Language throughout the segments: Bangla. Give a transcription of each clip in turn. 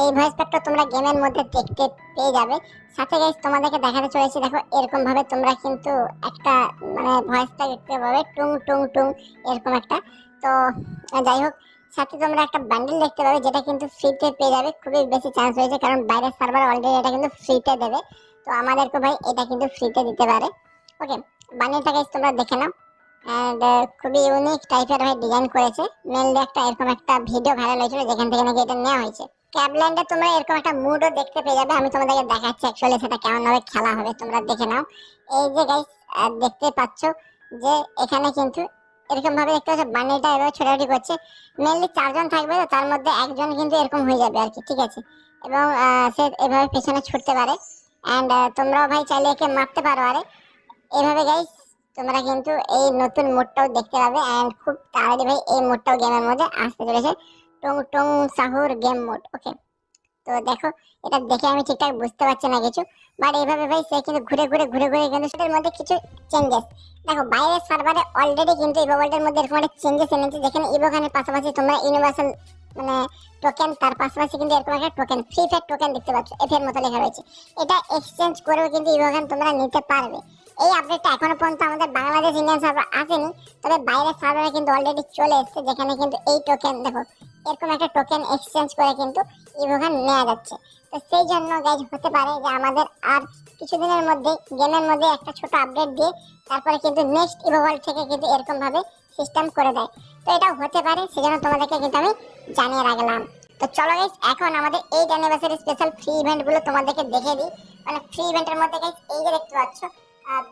এই ভয়েস প্যাকটা তোমরা গেমের মধ্যে দেখতে পেয়ে যাবে। সাথে গাইস তোমাদেরকে দেখাতে চলেছি, দেখো এরকম ভাবে তোমরা কিন্তু একটা মানে ভয়েস প্যাক দেখতে পাবে, টুং টুং টুং, এরকম একটা। তো, যাই হোক, সাথে তোমরা একটা বান্ডেল দেখতে পাবে, যেটা কিন্তু ফ্রিতে পেয়ে যাবে, খুবই বেশি চান্স রয়েছে, কারণ বাইরের সার্ভার অলরেডি এটা কিন্তু ফ্রিতে দেবে। তো আমাদেরকে ভাই এটা কিন্তু ফ্রিতে দিতে পারে। ওকে বান্ডেলটা গাইস তোমরা দেখে নাও। অ্যান্ড খুবই ইউনিক টাইপের ভাই ডিজাইন করেছে। মেনলি একটা এরকম একটা ভিডিও ভাইরাল হয়েছিল, যেখান থেকে নাকি এটা নেওয়া হয়েছে। ক্যাবল্যান্ডে তোমরা এরকম একটা মুডও দেখতে পেয়ে যাবে। আমি তোমাদেরকে দেখাচ্ছি অ্যাকচুয়ালি সেটা কেমন ভাবে খেলা হবে, তোমরা দেখে নাও। এই যে গাইস দেখতে পাচ্ছ যে এখানে কিন্তু এরকম ভাবে দেখতে পাচ্ছ বান্ডিলটা এভাবে ছোটাছুটি করছে। মেনলি চারজন থাকবে তো, তার মধ্যে একজন কিন্তু এরকম হয়ে যাবে আর কি, ঠিক আছে? এবং সে এভাবে পেছনে ছুটতে পারে। অ্যান্ড তোমরাও ভাই চাইলে একে মারতে পারো আরে। এভাবে গাইস তোমরা কিন্তু এই নতুন মোডটাও দেখতে পাবে। এন্ড খুব তাড়াতাড়ি ভাই এই মোডটাও গেমের মধ্যে আসতে চলেছে। টং টং সাহুর গেম মোড ওকে তো দেখো, এটা দেখে আমি ঠিকঠাক বুঝতে পারছি না কিছু বাট এইভাবে ভাই সে কিন্তু ঘুরে ঘুরে ঘুরে ঘুরে কিন্তু সেটার মধ্যে কিছু চেঞ্জেস দেখো, বাইরের সার্ভারে অলরেডি কিন্তু ইভো ওয়ার্ল্ডের মধ্যে এরকম একটা চেঞ্জেস এনেছে, যেখানে ইভোখানের পাশাপাশি তোমরা ইউনিভার্সাল মানে টোকেন তার পাশাপাশি কিন্তু এরকম একটা টোকেন ফ্রি ফায়ার টোকেন দেখতে পাচ্ছ এফ এর মতো লেখা রয়েছে। এটা এক্সচেঞ্জ করেও কিন্তু ইভোখান তোমরা নিতে পারবে। এই আপডেটটা এখনও পর্যন্ত আমাদের বাংলাদেশ ইন্ডিয়ান সার্ভার আসেনি, তবে বাইরের সার্ভারে কিন্তু অলরেডি চলে এসেছে, যেখানে কিন্তু এই টোকেন দেখো এরকম একটা টোকেন এক্সচেঞ্জ করে কিন্তু ইভোগান নেওয়া যাচ্ছে। তো সেই জন্য গাইজ হতে পারে যে আমাদের আর কিছুদিনের মধ্যে গেমের মধ্যে একটা ছোট আপডেট দিয়ে তারপরে কিন্তু নেক্সট ইভোভাল থেকে কিন্তু এরকমভাবে সিস্টেম করে দেয়। তো এটাও হতে পারে, সেজন্য তোমাদেরকে কিন্তু আমি জানিয়ে রাখলাম। তো চলো গাইজ এখন আমাদের এই অ্যানিভার্সারি স্পেশাল ফ্রি ইভেন্টগুলো তোমাদেরকে দেখে দিই। মানে ফ্রি ইভেন্টের মধ্যে গাইজ এই যে দেখতে পাচ্ছ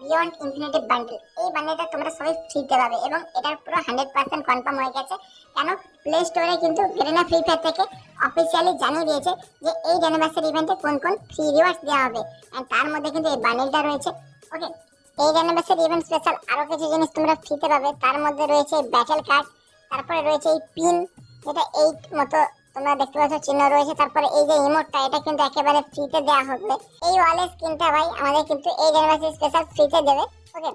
বিয়ন্ড ইনফিনিটি বান্ডেল এই বান্ডেলটা তোমরা সবাই ফ্রিতে পাবে এবং এটার পুরো হান্ড্রেড পার্সেন্ট কনফার্ম হয়ে গেছে। কেন? প্লে স্টোরে কিন্তু গেরিনা ফ্রি ফায়ার থেকে অফিসিয়ালি জানিয়ে দিয়েছে যে এই অ্যানিভার্সারি ইভেন্টে কোন কোন ফ্রি রিওয়ার্ডস দেওয়া হবে। And তার মধ্যে কিন্তু এই বান্ডেলটা রয়েছে। ওকে এই অ্যানিভার্সারি ইভেন্ট স্পেশাল আরও কিছু জিনিস তোমরা ফ্রিতে পাবে। তার মধ্যে রয়েছে ব্যাটেল কার্ড তারপরে রয়েছে এই পিন যেটা এইট মতো তোমরা দেখতে পাচ্ছ চিহ্ন রয়েছে। তারপরে এই যে ইমোটটা এটা কিন্তু একেবারে ফ্রিতে দেওয়া হবে। এই ওয়ালের স্কিনটা ভাই, আমাদের কিন্তু এই অ্যানিভার্সারি স্পেশাল ফ্রিতে দেবে। ওকে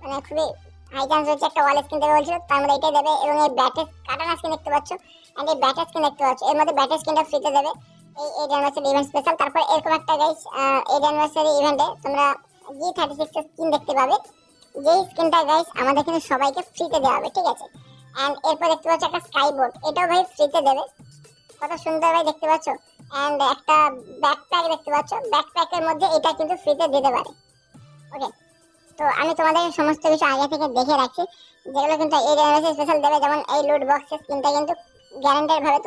মানে খুবই হাই চান্স হচ্ছে একটা ওয়ালের স্কিন দেবে বলছিল, তার মধ্যে এটাই দেবে এবং এই ব্যাটের কাটানা স্কিন দেখতে পাচ্ছ। অ্যান্ড এই ব্যাটের স্কিন দেখতে পাচ্ছ। এর মধ্যে ব্যাটের স্কিনটা ফ্রিতে দেবে। এই এই অ্যানিভার্সারি ইভেন্ট স্পেশাল তারপর এরকম একটা গাইস এই অ্যানিভার্সারি ইভেন্টে তোমরা জি থার্টি সিক্স স্কিন দেখতে পাবে। যেই স্কিনটা গাইস আমাদের কিন্তু সবাইকে ফ্রিতে দেওয়া হবে, ঠিক আছে? অ্যান্ড এরপর দেখতে পাচ্ছ একটা স্কাই বোর্ড এটাও ভাই ফ্রিতে দেবে। কত সুন্দর ভাই দেখতে পাচ্ছ। অ্যান্ড একটা ব্যাকপ্যাক দেখতে পাচ্ছ। ব্যাকপ্যাকের মধ্যে এটা কিন্তু ফ্রিতে দিতে পারে। ওকে তো আমি তোমাদের সমস্ত কিছু আগে থেকে দেখে রাখছি। যেগুলো কিন্তু এই স্পেশাল দেবে, যেমন এই লুট বক্সের স্কিনটা কিন্তু গ্যারান্টেড ভাবে